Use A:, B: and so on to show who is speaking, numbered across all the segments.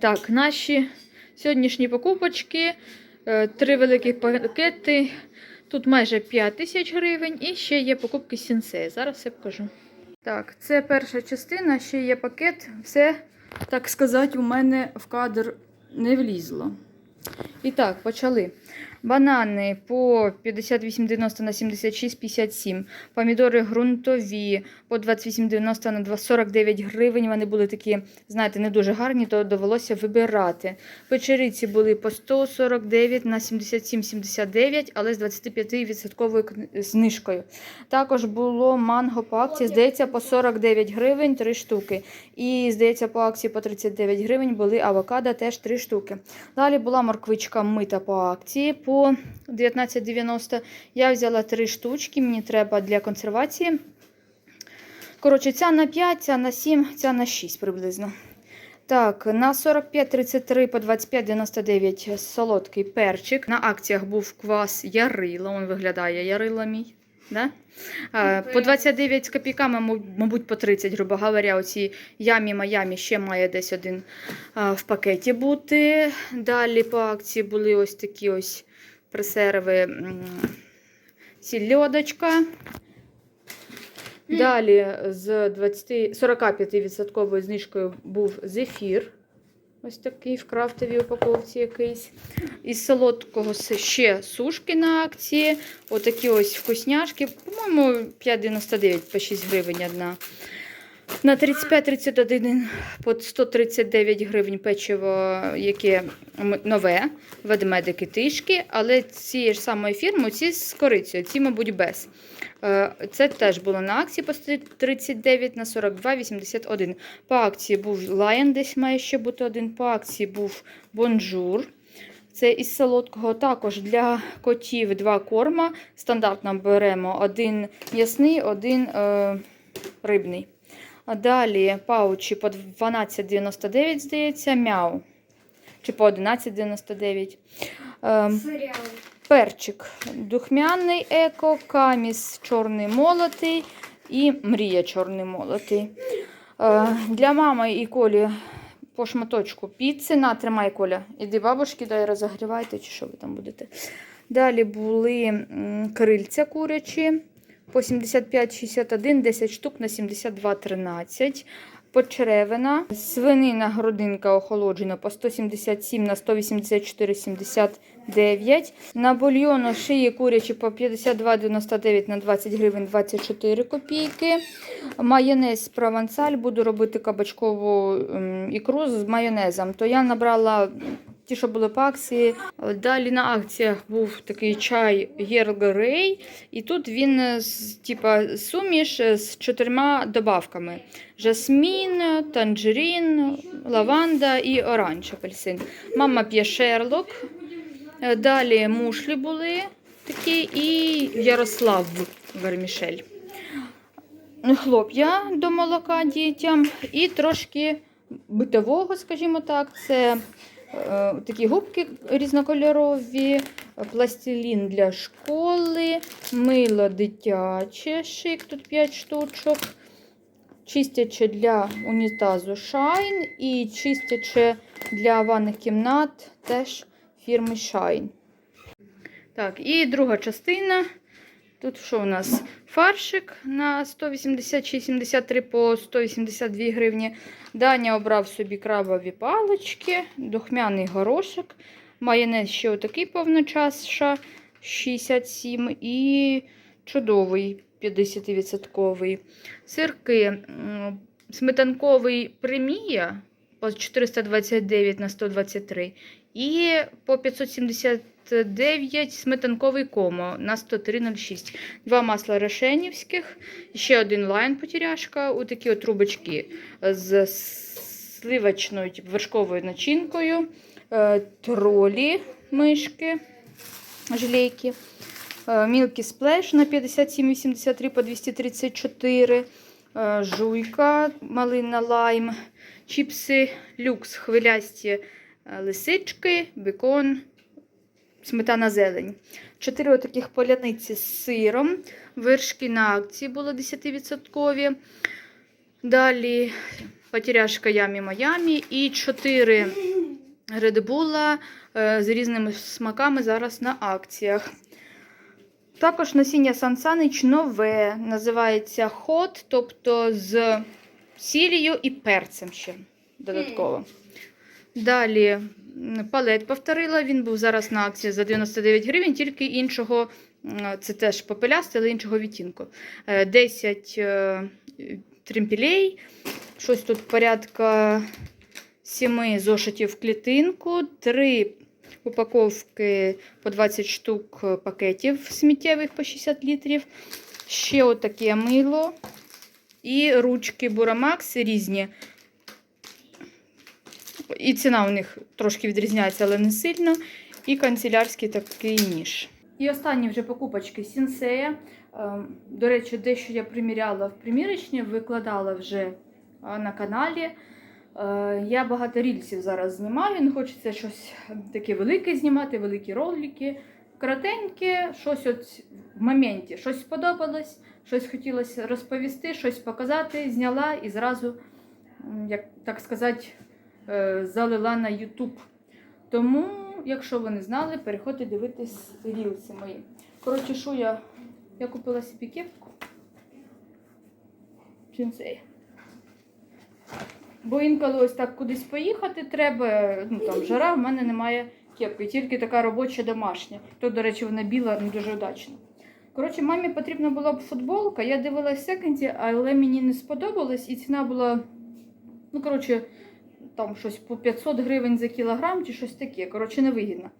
A: Так, наші сьогоднішні покупочки. е, Три великі пакети. Тут майже 5 тисяч гривень. І ще є покупки сінсей. Зараз все покажу. Так, це перша частина, ще є пакет. Все, так сказати, у мене в кадр не влізло. І так, почали. Банани по 58,90 на 76,57. Помідори ґрунтові по 28,90 на 49 гривень. Вони були такі, знаєте, не дуже гарні, то довелося вибирати. Печериці були по 149 на 77,79, але з 25% знижкою. Також було манго по акції, здається, по 49 гривень 3 штуки. І, здається, по акції по 39 гривень були авокадо теж 3 штуки. Далі була морквичка мита по акції по 19,90. Я взяла три штучки, мені треба для консервації. Коротше, ця на 5, ця на 7, ця на 6 приблизно. Так, на 45,33 по 25,99 солодкий перчик. На акціях був квас Ярила. Він виглядає Ярила мій. Да? По 29 з копійками, мабуть, мабуть, по 30, грубо говоря, оці ямі Майамі ще має десь один в пакеті бути. Далі по акції були ось такі ось пресерви сільодочка. Далі з 20, 45% знижкою був зефір. Ось такий в крафтовій упаковці якийсь. Із солодкого ще сушки на акції. Отакі ось вкусняшки. По-моєму, 5,99 по 6 гривень одна. На 35-31 по 139 гривень печиво, яке нове, ведмедики тишки, але цієї ж самої фірми, ці з корицею, ці, мабуть, без. Е, Це теж було на акції по 39 на 42,81. По акції був Lion, десь має ще бути один. По акції був Бонжур. Це із солодкого також для котів два корма. Стандартно беремо один м'ясний, один е, рибний. Далі паучі по 12,99, здається, мяу. Чи по 11,99. Ем, Перчик духмяний еко, каміс чорний молотий і мрія чорний молотий. Е, для мами і колі по шматочку піци. На, тримай коля. Іди бабушки, дай розогрівайте, чи що ви там будете. Далі були крильця курячі по 75,61, 10 штук на 72,13. Почеревина, свинина грудинка охолоджена по 177 на 184,79. На бульйону шиї курячі по 52,99 на 20 гривень 24 копійки. Майонез провансаль. Буду робити кабачкову ем, ікру з майонезом. То я набрала ті, що були по акції. Далі на акціях був такий чай Grey. І тут він типа суміш з чотирма добавками: жасмін, танжерін, лаванда і оранж апельсин. Мама п'є шерлок. Далі мушлі були такі, і Ярослав Вермішель. Хлоп'я до молока дітям і трошки битового, скажімо так. Це такі губки різнокольорові, пластилін для школи, мило дитяче, шик, тут 5 штучок, чистяче для унітазу Shine і чистяче для ванних кімнат теж фірми Shine. Так, і друга частина. Тут що у нас? Фаршик на 186,73 по 182 гривні. Даня обрав собі крабові палички, духмяний горошок, майонез ще отакий повночаша 67 і чудовий 50%. Сирки сметанковий премія по 429 на 123 і по 579 сметанковий комо на 103,06. Два масла решенівських, ще один лайн потеряшка, отакі от трубочки з сливочною типу, вершковою начинкою, е, тролі мишки, желейки, е, Мілкі сплеш на 57,83 по 234, е, жуйка, малина лайм, чіпси люкс, хвилясті е, лисички, бекон, сметана зелень. Чотири таких поляниці з сиром. Вершки на акції були 10%. Далі потеряшка Ямі Майамі і 4 редбула з різними смаками зараз на акціях. Також насіння Сансанич нове, називається хот, тобто з сіллю і перцем ще додатково. Далі палет повторила, він був зараз на акції за 99 гривень, тільки іншого, це теж попелястий, але іншого відтінку. Е, 10 е, тримпілей, щось тут порядка 7 зошитів в клітинку, 3 упаковки по 20 штук е, пакетів сміттєвих по 60 літрів, ще отаке мило і ручки Бурамакс різні. І ціна у них трошки відрізняється, але не сильно. І канцелярський такий ніж. І останні вже покупочки Сінсея. Ем, До речі, дещо я приміряла в примірочні, викладала вже е, на каналі. Е, Я багато рільсів зараз знімаю. Не хочеться щось таке велике знімати, великі ролики. Коротеньке, щось от в моменті, щось сподобалось, щось хотілося розповісти, щось показати, зняла і зразу, як так сказати, залила на YouTube. Тому, якщо ви не знали, переходьте дивитись рілси мої. Коротше, що я, я купила собі кепку. Сенсей. Бо інколи ось так кудись поїхати треба, ну там жара, в мене немає кепки, тільки така робоча домашня. То, до речі, вона біла, не дуже удачно. Коротше, мамі потрібна була б футболка. Я дивилась в секонді, але мені не сподобалось, і ціна була, ну, коротше, там щось по 500 гривень за кілограм чи щось таке. Коротше, невигідно.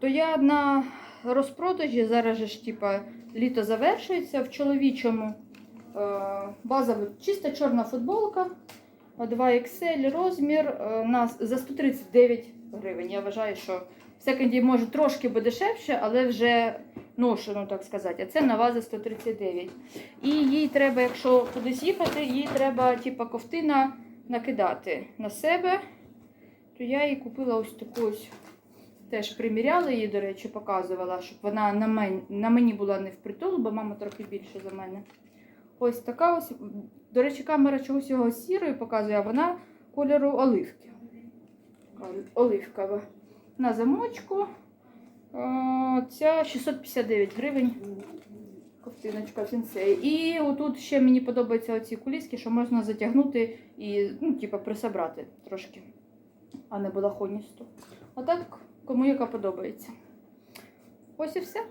A: То я на розпродажі, зараз ж типа літо завершується в чоловічому е, базова чиста чорна футболка. 2 XL розмір е, на, за 139 гривень. Я вважаю, що в секонді може трошки буде дешевше, але вже ношено, так сказати. А це нова за 139. І їй треба, якщо кудись їхати, їй треба типа ковтина накидати на себе. То я їй купила ось таку ось. Теж приміряла її, до речі, показувала, щоб вона на мені, на мені була не впритул, бо мама трохи більше за мене. Ось така ось. До речі, камера чогось його сірою показує, а вона кольору оливки. Оливкова. На замочку. Е, Ця 659 гривень. Ковтиночка сенсей. І отут ще мені подобаються оці куліски, що можна затягнути і ну, типу, присобрати трошки, а не балахоністу. А так, кому яка подобається. Ось і все.